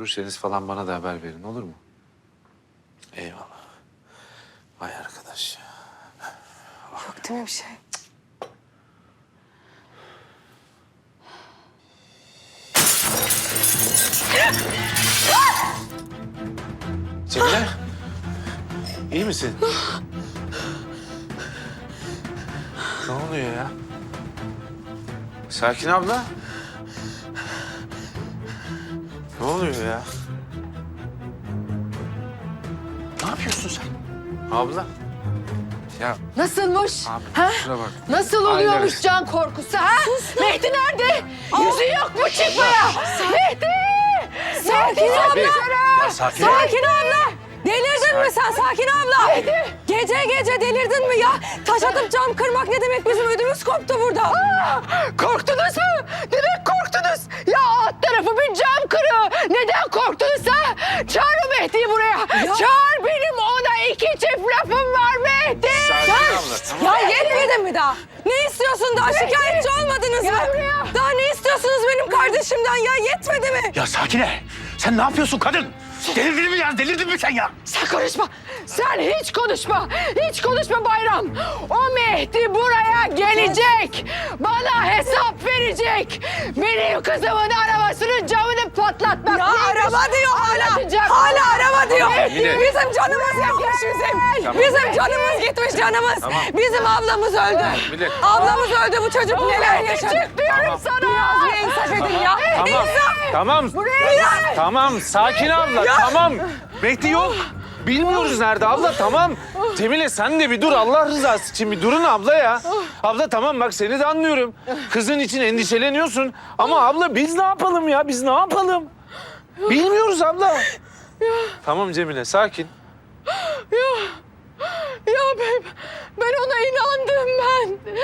görürseniz falan bana da haber verin olur mu? Eyvallah. Vay arkadaş ya. Yok değil mi bir şey? Cemile. iyi misin? ne oluyor ya? Sakin abla. Ne oluyor ya? Ne yapıyorsun sen? Abla. Ya Nasılmış? abi Ha? kusura bak. Nasıl oluyormuş Aynen. can korkusu ha? Mehdi nerede? Yüzü yok mu çıkmaya? Mehdi! Sakin Abi. abla. Ya sakin. Sakin abla. Delirdin mi sen Sakin abla? Gece gece delirdin mi ya? Taş atıp cam kırmak ne demek bizim ödümüz koptu burada. korktunuz mu? Neden korktunuz? Ya alt tarafı bir cam. Neden korktunuz ha? Çağır o Mehdi'yi buraya. Çağır benim ona iki çift lafım var Mehdi. Sakin abla, tamam. Ya yetmedi mi daha? Ne istiyorsun daha? Şikayetçi olmadınız mı? Daha ne istiyorsunuz benim kardeşimden ya? Yetmedi mi? Ya Sakine sen ne yapıyorsun kadın? Delirdin mi ya? Delirdin mi sen ya? Sen konuşma. Sen hiç konuşma. Hiç konuşma Bayram. O Mehdi buraya gelecek. Bana hesap verecek. Benim kızımın arabasının camını patlatmak. Ya araba diyor hala. Hala araba diyor. Emine. Bizim canımız gitmiş bizim. Tamam. Bizim canımız gitmiş canımız. Tamam. Bizim ablamız öldü. Dakika. Ablamız öldü bu çocuk neler yaşadı. Çık diyorum Tamam. sana. Biraz bir insaf edin ya. Tamam. Tamam. Buraya Tamam sakin abla tamam. Mehdi yok. Bilmiyoruz nerede abla tamam. Cemile sen de bir dur Allah rızası için bir durun abla ya. Abla tamam bak seni de anlıyorum. Kızın için endişeleniyorsun. Ama abla biz ne yapalım ya biz ne yapalım? Bilmiyoruz abla. Tamam Cemile sakin. Ya ben, ben ona inandım ben.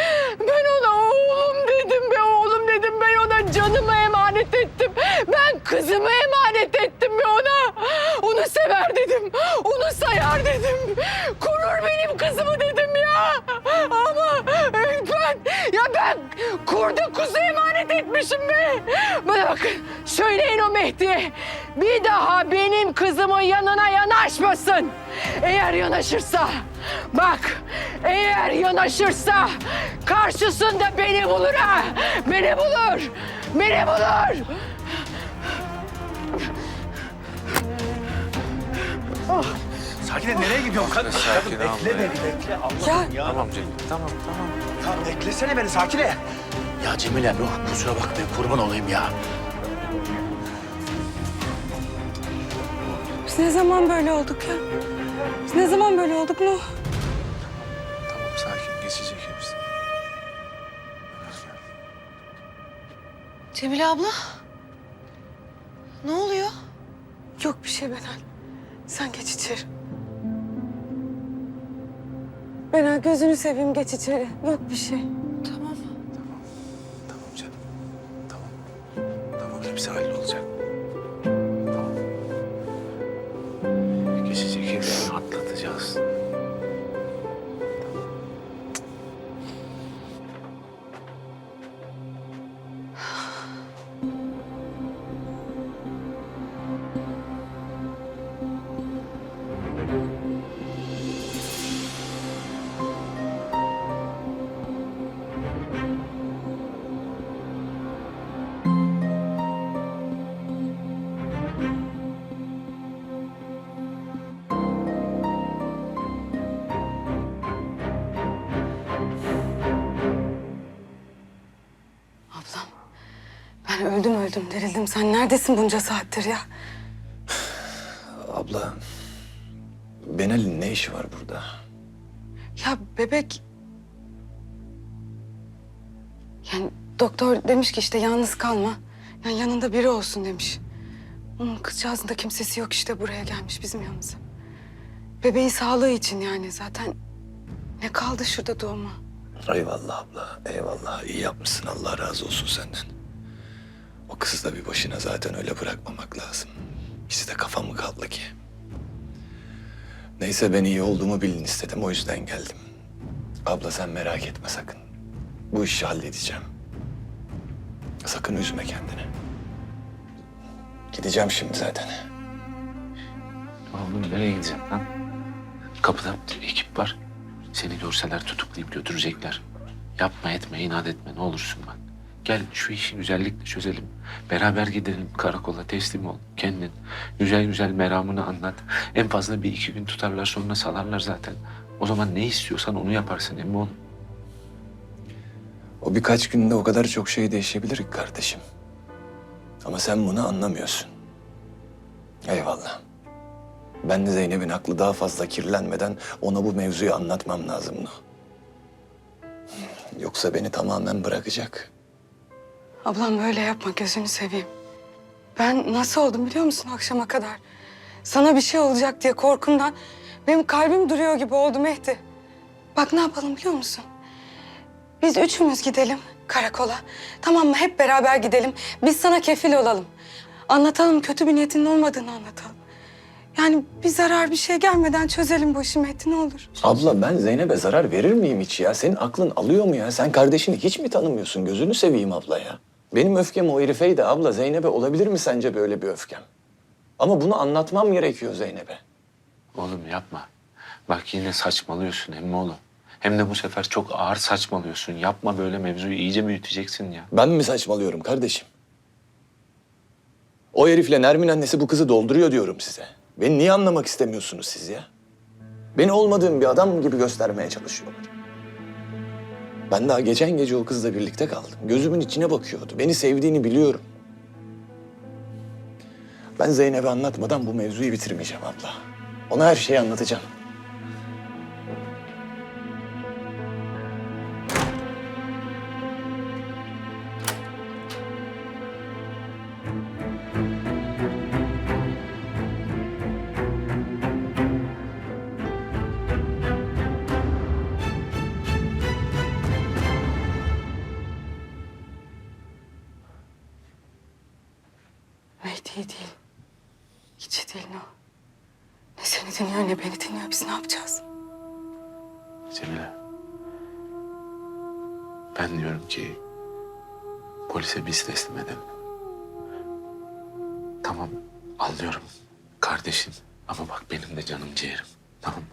Ben ona oğlum dedim be oğlum dedim. Ben ona canımı emanet ettim. Ben kızımı emanet ettim be ona. Onu sever dedim. Onu sayar dedim. Korur benim kızımı dedim ya. Ama ben, ya ben kurda kuzu emanet etmişim be. Bana bakın söyleyin o Mehdi'ye. Bir daha benim kızımın yanına yanaşmasın. Eğer yanaşırsa, bak eğer yanaşırsa karşısında beni bulur ha. Beni bulur, beni bulur. Sakine nereye gidiyorsun kadın? Sakin Kadın bekle beni bekle. Allah'ım ya. Tamam Cemile tamam tamam. Ya beklesene beni Sakine. Ya Cemile Nuh kusura bakmayın kurban olayım ya. Biz ne zaman böyle olduk ya? Biz ne zaman böyle olduk mu? Tamam sakin geçecek hepsi. Cemile abla. Ne oluyor? Yok bir şey Benal. Sen geç içeri. Benal gözünü seveyim geç içeri. Yok bir şey. Öldüm dirildim. Sen neredesin bunca saattir ya? Abla, Benel'in ne işi var burada? Ya bebek... Yani doktor demiş ki işte yalnız kalma. Yani yanında biri olsun demiş. Onun kızcağızın da kimsesi yok işte buraya gelmiş bizim yanımıza. Bebeğin sağlığı için yani zaten ne kaldı şurada doğuma? Eyvallah abla, eyvallah. İyi yapmışsın, Allah razı olsun senden. O kızı da bir başına zaten öyle bırakmamak lazım. İkisi de kafam mı kaldı ki? Neyse ben iyi olduğumu bilin istedim, o yüzden geldim. Abla sen merak etme sakın. Bu işi halledeceğim. Sakın üzme kendini. Gideceğim şimdi zaten. Oğlum nereye gideceğim lan? Kapıda ekip var. Seni görseler tutuklayıp götürecekler. Yapma etme, inat etme ne olursun bak. Gel şu işi güzellikle çözelim. Beraber gidelim karakola teslim ol. Kendin güzel güzel meramını anlat. En fazla bir iki gün tutarlar sonra salarlar zaten. O zaman ne istiyorsan onu yaparsın emmi oğlum. O birkaç günde o kadar çok şey değişebilir ki kardeşim. Ama sen bunu anlamıyorsun. Eyvallah. Ben de Zeynep'in aklı daha fazla kirlenmeden ona bu mevzuyu anlatmam lazım. Yoksa beni tamamen bırakacak. Ablam böyle yapma gözünü seveyim. Ben nasıl oldum biliyor musun akşama kadar? Sana bir şey olacak diye korkumdan benim kalbim duruyor gibi oldu Mehdi. Bak ne yapalım biliyor musun? Biz üçümüz gidelim karakola. Tamam mı? Hep beraber gidelim. Biz sana kefil olalım. Anlatalım kötü bir niyetinin olmadığını anlatalım. Yani bir zarar bir şey gelmeden çözelim bu işi Mehdi ne olur. Abla ben Zeynep'e zarar verir miyim hiç ya? Senin aklın alıyor mu ya? Sen kardeşini hiç mi tanımıyorsun? Gözünü seveyim abla ya. Benim öfkem o herifeydi abla. Zeynep'e olabilir mi sence böyle bir öfkem? Ama bunu anlatmam gerekiyor Zeynep'e. Oğlum yapma. Bak yine saçmalıyorsun emmi oğlum. Hem de bu sefer çok ağır saçmalıyorsun. Yapma böyle mevzuyu iyice büyüteceksin ya. Ben mi saçmalıyorum kardeşim? O herifle Nermin annesi bu kızı dolduruyor diyorum size. Beni niye anlamak istemiyorsunuz siz ya? Beni olmadığım bir adam gibi göstermeye çalışıyorlar. Ben daha geçen gece o kızla birlikte kaldım. Gözümün içine bakıyordu. Beni sevdiğini biliyorum. Ben Zeynep'e anlatmadan bu mevzuyu bitirmeyeceğim abla. Ona her şeyi anlatacağım. İyi değil. Hiç iyi değil o. Ne seni dinliyor ne beni dinliyor. Biz ne yapacağız? Cemile. Ben diyorum ki polise biz teslim edelim. Tamam anlıyorum kardeşim ama bak benim de canım ciğerim tamam mı?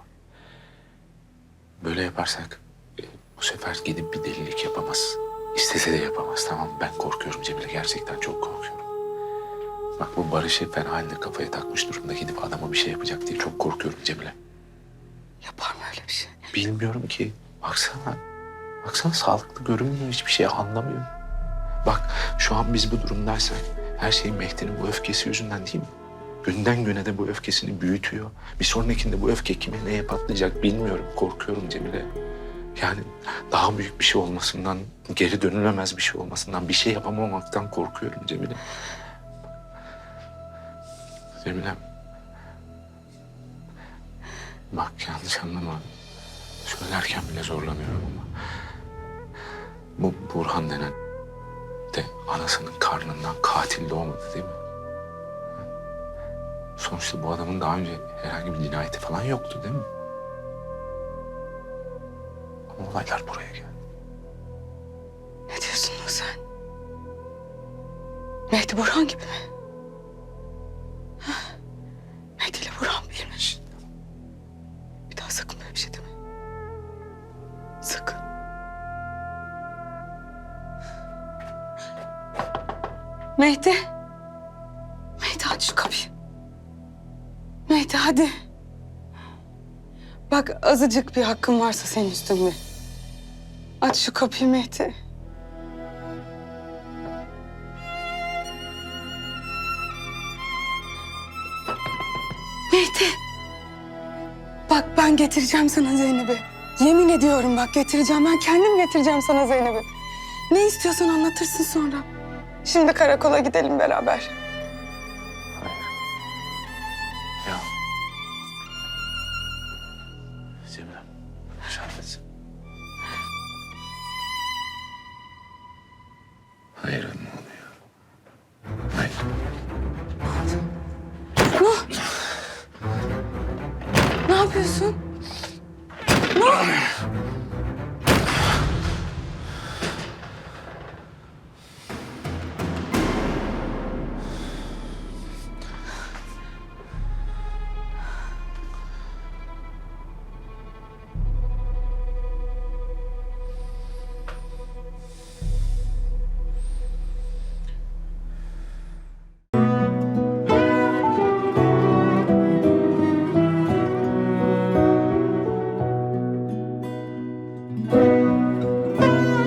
Böyle yaparsak e, bu sefer gidip bir delilik yapamaz. İstese de yapamaz tamam? Ben korkuyorum Cemile gerçekten çok korkuyorum. Bak bu Barış'ı fena halde kafaya takmış durumda gidip adama bir şey yapacak diye çok korkuyorum Cemile. Yapar mı öyle bir şey? Bilmiyorum ki. Baksana. Baksana sağlıklı görünmüyor. Hiçbir şey anlamıyor. Bak şu an biz bu durumdaysak her şey Mehdi'nin bu öfkesi yüzünden değil mi? Günden güne de bu öfkesini büyütüyor. Bir sonrakinde bu öfke kime neye patlayacak bilmiyorum. Korkuyorum Cemile. Yani daha büyük bir şey olmasından, geri dönülemez bir şey olmasından, bir şey yapamamaktan korkuyorum Cemile. Cemile. Bak yanlış anlama. Söylerken bile zorlanıyorum ama. Bu Burhan denen de anasının karnından katil doğmadı değil mi? Sonuçta bu adamın daha önce herhangi bir cinayeti falan yoktu değil mi? Ama olaylar buraya geldi. Ne diyorsun lan sen? Mehdi Burhan gibi mi? Mehdi ile Burhan bir daha sakın böyle bir şey deme. Sakın. Mehdi. Mehdi aç şu kapıyı. Mehdi hadi. Bak azıcık bir hakkın varsa senin üstünde. Aç şu kapıyı. Mehdi. Ben getireceğim sana Zeynep'i. Yemin ediyorum bak getireceğim. Ben kendim getireceğim sana Zeynep'i. Ne istiyorsan anlatırsın sonra. Şimdi karakola gidelim beraber. Yapıyorsun? Ne?